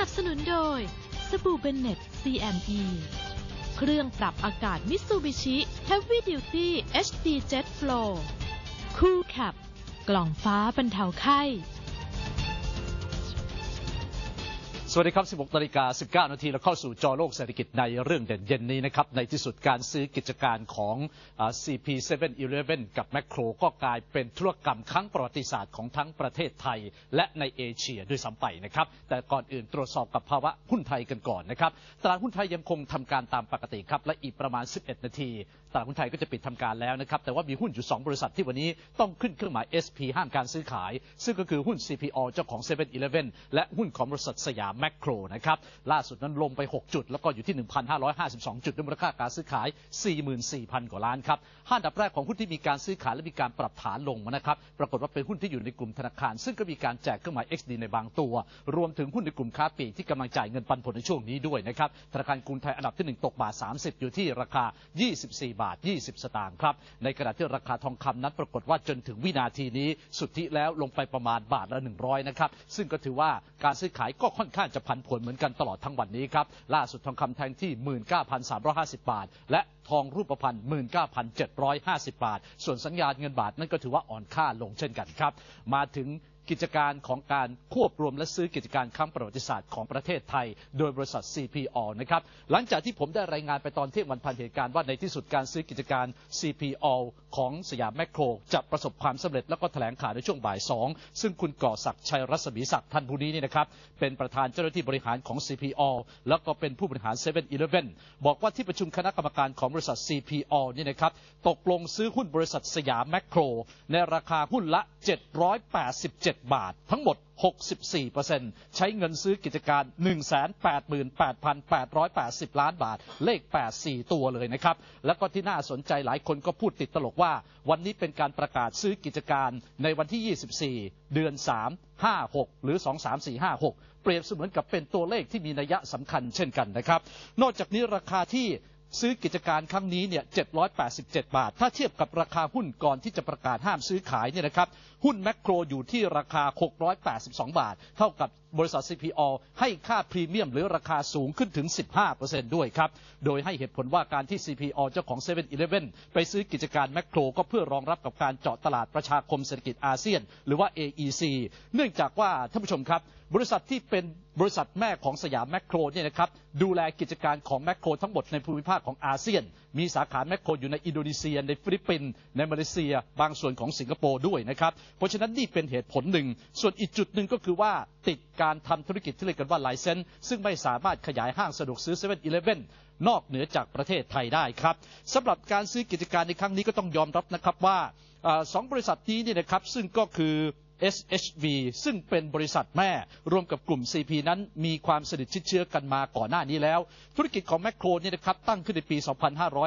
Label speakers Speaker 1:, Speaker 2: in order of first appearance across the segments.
Speaker 1: นับสนุนโดย สบู่เบนเน็ต CME เครื่องปรับอากาศมิ t ซูบิชิ Heavy Duty HD Jet Flow คู่ขับ กล่องฟ้าบรรเทาไข้
Speaker 2: สวัสดีครับ 16นาฬิกา19 นาทีเราเข้าสู่จอโลกเศรษฐกิจในเรื่องเด่นเย็นนี้นะครับ ในที่สุดการซื้อกิจการของอ่า CP 7-Eleven กับแมคโครก็กลายเป็นธุรกรรมครั้งประวัติศาสตร์ของทั้งประเทศไทยและในเอเชียด้วยซ้ำไปนะครับ แต่ก่อนอื่นตรวจสอบกับภาวะหุ้นไทยกันก่อนนะครับ ตลาดหุ้นไทยยังคงทำการตามปกติครับ และอีกประมาณ 11 นาทีตลาดหุ้นไทยก็จะปิดทำการแล้วนะครับ แต่ว่ามีหุ้นอยู่ 2 บริษัทที่วันนี้ต้องขึ้นเครื่องหมาย SP ห้ามการซื้อขาย ซึ่งก็คือหุ้น CPO เจ้าของ 7-Eleven และหุ้นของบริษัทสยามแมคโครนะครับล่าสุดนั้นลงไป 6 จุด แล้วก็อยู่ที่ 1,552 จุดด้วยมูลค่าการซื้อขาย 44,000 กว่าล้านครับห้าอันดับแรกของหุ้นที่มีการซื้อขายและมีการปรับฐานลงนะครับปรากฏว่าเป็นหุ้นที่อยู่ในกลุ่มธนาคาร ซึ่งก็มีการแจกเครื่องหมาย XD ในบางตัว รวมถึงหุ้นในกลุ่มค้าปลีกที่กำลังจ่ายเงินปันผลในช่วงนี้ด้วยนะครับธนาคารกรุงไทยอันดับที่ 1 ตกบาท 30 อยู่ที่ราคา 24 บาท 20 สตางค์ครับในขณะที่ราคาทองคำนั้นปรากฏว่าจนถึงวินาทีนี้สุทธิแล้วลงไปประมาณบาทละ 100 นะครับซึ่งก็ถือว่าการซื้อขายก็ค่อนข้างจะผันผวนเหมือนกันตลอดทั้งวันนี้ครับ ล่าสุดทองคำแท่งที่ 19,350 บาท และทองรูปพรรณ19,750 บาท ส่วนสัญญาณเงินบาทนั่นก็ถือว่าอ่อนค่าลงเช่นกันครับ มาถึงกิจการของการควบรวมและซื้อกิจการครั้งประวัติศาสตร์ของประเทศไทย โดยบริษัท CPO นะครับหลังจากที่ผมได้รายงานไปตอนเที่ยงวันพันเหตุการณ์ว่าในที่สุดการซื้อกิจการ CPO ของสยามแมคโคร จะประสบความสำเร็จแล้วก็แถลงข่าวในช่วงบ่ายสองซึ่งคุณก่อศักดิ์ชัยรัศมีศักดิ์ท่านผู้นี้นี่นะครับ เป็นประธานเจ้าหน้าที่บริหารของ CPO แล้วก็เป็นผู้บริหาร 7-Eleven บอกว่าที่ประชุมคณะกรรมการของบริษัท CPO นี่นะครับตกลงซื้อหุ้นบริษัทสยามแมคโคร ในราคาหุ้นละ 787 บาท ทั้งหมด 64%ใช้เงินซื้อกิจการ 188,880 ล้านบาท เลข 84 ตัวเลยนะครับ แล้วก็ที่น่าสนใจหลายคนก็พูดติดตลกว่า วันนี้เป็นการประกาศซื้อกิจการในวันที่ 24 เดือน 3 56 หรือ 23456 เปรียบเสมือนกับเป็นตัวเลขที่มีนัยสำคัญเช่นกันนะครับ นอกจากนี้ราคาที่ ซื้อกิจการครั้งนี้เนี่ย 787 บาท ถ้าเทียบกับราคาหุ้นก่อนที่จะประกาศห้ามซื้อขายเนี่ยนะครับ หุ้นแมคโครอยู่ที่ราคา 682 บาท เท่ากับ บริษัท CPO ให้ค่าพรีเมียมหรือราคาสูงขึ้นถึง 15%ด้วยครับ โดยให้เหตุผลว่าการที่ CPO เจ้าของ 7-Eleven ไปซื้อกิจการแมคโครก็เพื่อรองรับกับการเจาะตลาดประชาคมเศรษฐกิจอาเซียน หรือว่า AEC เนื่องจากว่าท่านผู้ชมครับบริษัทที่เป็นบริษัทแม่ของสยามแมคโครเนี่ยนะครับดูแลกิจการของแมคโครทั้งหมดในภูมิภาคของอาเซียนมีสาขาแมคโครอยู่ในอินโดนีเซีย ในฟิลิปปินส์ในมาเลเซีย บางส่วนของสิงคโปร์ด้วยนะครับเพราะฉะนั้นนี่เป็นเหตุผลหนึ่ง ส่วนอีกจุดหนึ่งก็คือว่าติดการทำธุรกิจที่เรียกกันว่าไลเซนส์ซึ่งไม่สามารถขยายห้างสะดวกซื้อ7 e เ e ่ e อนอกเหนือจากประเทศไทยได้ครับสำหรับการซื้อกิจการในครั้งนี้ก็ต้องยอมรับนะครับว่าอาสองบริษัทนี้เนี่ยนะครับซึ่งก็คือ SHV ซึ่งเป็นบริษัทแม่ ร่วมกับกลุ่ม CP นั้นมีความสนิทชิดเชื้อกันมาก่อนหน้านี้แล้ว ธุรกิจของแมคโครนี่นะครับตั้งขึ้นในปี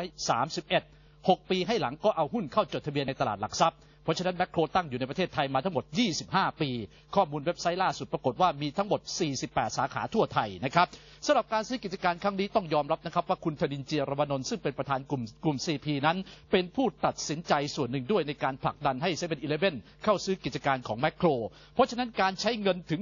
Speaker 2: 2531 6 ปีให้หลังก็เอาหุ้นเข้าจดทะเบียนในตลาดหลักทรัพย์ เพราะฉะนั้นแมคโครตั้งอยู่ในประเทศไทยมาทั้งหมด 25 ปี ข้อมูลเว็บไซต์ล่าสุดปรากฏว่ามีทั้งหมด 48 สาขาทั่วไทยนะครับสำหรับการซื้อกิจการครั้งนี้ต้องยอมรับนะครับว่าคุณธนินเจียรวนนท์ซึ่งเป็นประธานกลุ่มกลุ่ม CP นั้น เป็นผู้ตัดสินใจส่วนหนึ่งด้วยในการผลักดันให้7 e เ e ่ e เข้าซื้อกิจการของแมคโคร เพราะฉะนั้นการใช้เงินถึง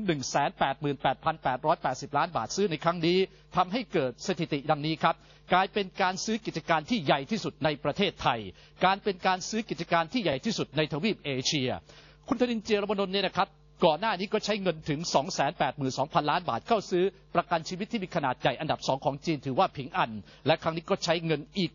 Speaker 2: 188,880 ล้านบาทซื้อในครั้งนี้ทำให้เกิดสถิติดังนี้ครับกลายเป็นการซื้อกิจการที่ใหญ่ที่สุดในประเทศไทย การเป็นการซื้อกิจการที่ใหญ่ที่สุดในทวีปเอเชีย คุณธนินเจรวนนท์เนี่ยนะครับก่อนหน้านี้ก็ใช้เงินถึง 282,000 ล้านบาทเข้าซื้อ ประกันชีวิตที่มีขนาดใหญ่อันดับสองของจีนถือว่าผิงอัน และครั้งนี้ก็ใช้เงินอีก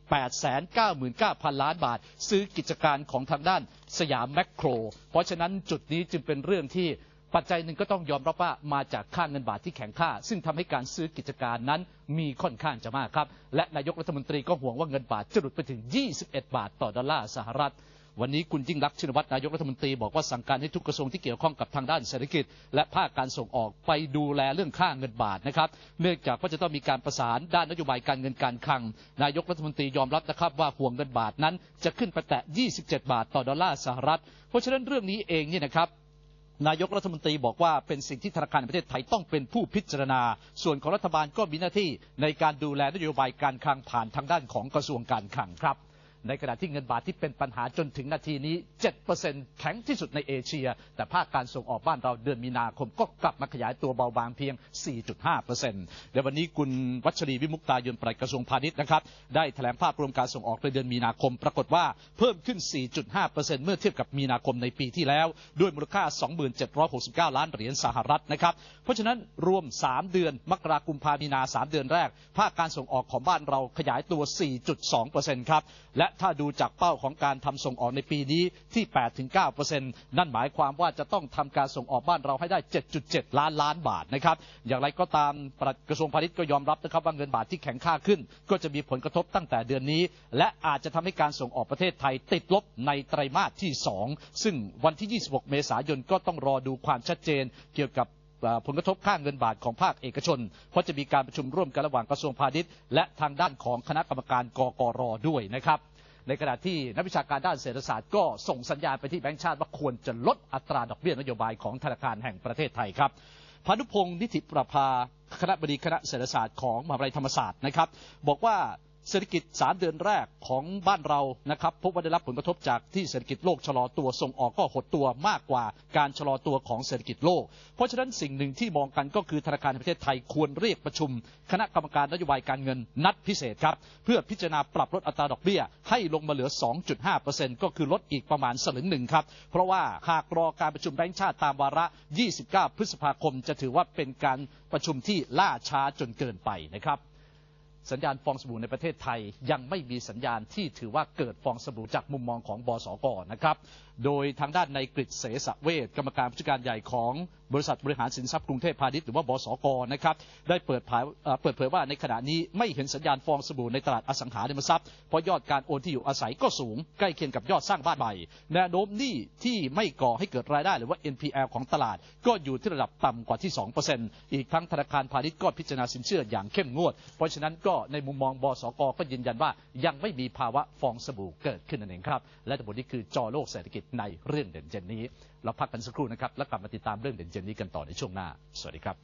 Speaker 2: 899,000 ล้านบาท ซื้อกิจการของทางด้านสยามแมคโคร เพราะฉะนั้นจุดนี้จึงเป็นเรื่องที่ปัจจัยหนึ่งก็ต้องยอมรับว่ามาจากค่าเงินบาทที่แข็งค่า ซึ่งทำให้การซื้อกิจการนั้นมีค่อนข้างจะมากครับ และนายกรัฐมนตรีก็ห่วงว่าเงินบาทจะหลุดไปถึง 21 บาทต่อดอลลาร์สหรัฐ วันนี้คุณยิ่งรักษณ์ชินวัตรนายกรัฐมนตรีบอกว่าสั่งการให้ทุกกระทรวงที่เกี่ยวข้องกับทางด้านเศรษฐกิจ และภาคการส่งออกไปดูแลเรื่องค่าเงินบาทนะครับ เนื่องจากว่าจะต้องมีการประสานด้านนโยบายการเงินการคลัง นายกรัฐมนตรียอมรับนะครับว่าห่วงเงินบาทนั้นจะขึ้นไปแตะ 27 บาทต่อดอลลาร์สหรัฐ เพราะฉะนั้นเรื่องนี้เองเนี่ยนะครับนายกรัฐมนตรีบอกว่าเป็นสิ่งที่ธนาคารแห่งประเทศไทยต้องเป็นผู้พิจารณา ส่วนของรัฐบาลก็มีหน้าที่ในการดูแลนโยบายการคลังผ่านทางด้านของกระทรวงการคลังครับ ในขณะที่เงินบาทที่เป็นปัญหาจนถึงนาทีนี้ 7%แข็งที่สุดในเอเชีย แต่ภาคการส่งออกบ้านเราเดือนมีนาคมก็กลับมาขยายตัวเบาบางเพียง 4.5%ในวันนี้คุณวัชรีวิมุกตายนปลัดกระทรวงพาณิชย์นะครับ ได้แถลงภาพรวมการส่งออกในเดือนมีนาคม ปรากฏว่าเพิ่มขึ้น 4.5%เมื่อเทียบกับมีนาคมในปีที่แล้ว ด้วยมูลค่า 2769 ล้านเหรียญสหรัฐนะครับ เพราะฉะนั้นรวม 3 เดือนมกราคมพามีนา 3 เดือนแรก ภาคการส่งออกของบ้านเราขยายตัว 4.2%ครับและถ้าดูจากเป้าของการทำส่งออกในปีนี้ที่ 8-9%นั่นหมายความว่าจะต้องทำการส่งออกบ้านเราให้ได้ 7.7 ล้านล้านบาทนะครับ อย่างไรก็ตามกระทรวงพาณิชย์ก็ยอมรับนะครับว่าเงินบาทที่แข็งค่าขึ้น ก็จะมีผลกระทบตั้งแต่เดือนนี้ และอาจจะทำให้การส่งออกประเทศไทยติดลบในไตรมาสที่ 2 ซึ่งวันที่ 26 เมษายนก็ต้องรอดูความชัดเจนเกี่ยวกับผลกระทบค่างเงินบาทของภาคเอกชน เพราะจะมีการประชุมร่วมกันระหว่างกระทรวงพาณิชย์ และทางด้านของคณะกรรมการกกรด้วยนะครับ ในขณะที่นักวิชาการด้านเศรษฐศาสตร์ก็ส่งสัญญาณไปที่แบงก์ชาติว่าควรจะลดอัตราดอกเบี้ยนโยบายของธนาคารแห่งประเทศไทยครับพานุพงศ์นิติประภาคณะบดีคณะเศรษฐศาสตร์ของมหาวิทยาลัยธรรมศาสตร์นะครับ บอกว่า เศรษฐกิจ 3 เดือนแรกของบ้านเรานะครับพบว่าได้รับผลกระทบจากที่เศรษฐกิจโลกชะลอตัวส่งออกก็หดตัวมากกว่าการชะลอตัวของเศรษฐกิจโลก เพราะฉะนั้นสิ่งหนึ่งที่มองกันก็คือธนาคารแห่งประเทศไทยควรเรียกประชุม คณะกรรมการนโยบายการเงินนัดพิเศษครับเพื่อพิจารณาปรับลดอัตราดอกเบี้ย ให้ลงมาเหลือ 2.5%ก็คือลดอีกประมาณสลึงหนึ่งครับเพราะว่าหากรอการประชุมแบงก์ชาติตามวาระ 29 พฤษภาคม จะถือว่าเป็นการประชุมที่ล่าช้าจนเกินไปนะครับ สัญญาณฟองสบู่ในประเทศไทย ยังไม่มีสัญญาณที่ถือว่าเกิดฟองสบู่จากมุมมองของบสกนะครับ โดยทางด้านในกฤษเสสเวทกรรมการผู้จัดการใหญ่ของบริษัทบริหารสินทรัพย์กรุงเทพพาณิชย์หรือว่าบสกนะครับได้เปิดเผยเอ่อเปิดเผยว่าในขณะนี้ไม่เห็นสัญญาณฟองสบู่ในตลาดอสังหาริมทรัพย์เพราะยอดการโอนที่อยู่อาศัยก็สูงใกล้เคียงกับยอดสร้างบ้านใหม่แนวโน้มหนี้ที่ไม่ก่อให้เกิดรายได้หรือว่า NPL ของตลาด ก็อยู่ที่ระดับต่ำกว่าที่ 2%อีกทั้งธนาคารพาณิชย์ก็พิจารณาสินเชื่ออย่างเข้มงวด เพราะฉะนั้นก็ในมุมมองบสกก็ยืนยันว่ายังไม่มีภาวะฟองสบู่เกิดขึ้นนั่นเองครับ และทั้งหมดนี้คือจอโลกเศรษฐกิจในเรื่องเด่นเจนนี้ เราพักกันสักครู่นะครับ แล้วกลับมาติดตามเรื่องเด่นเจนนี้กันต่อในช่วงหน้า สวัสดีครับ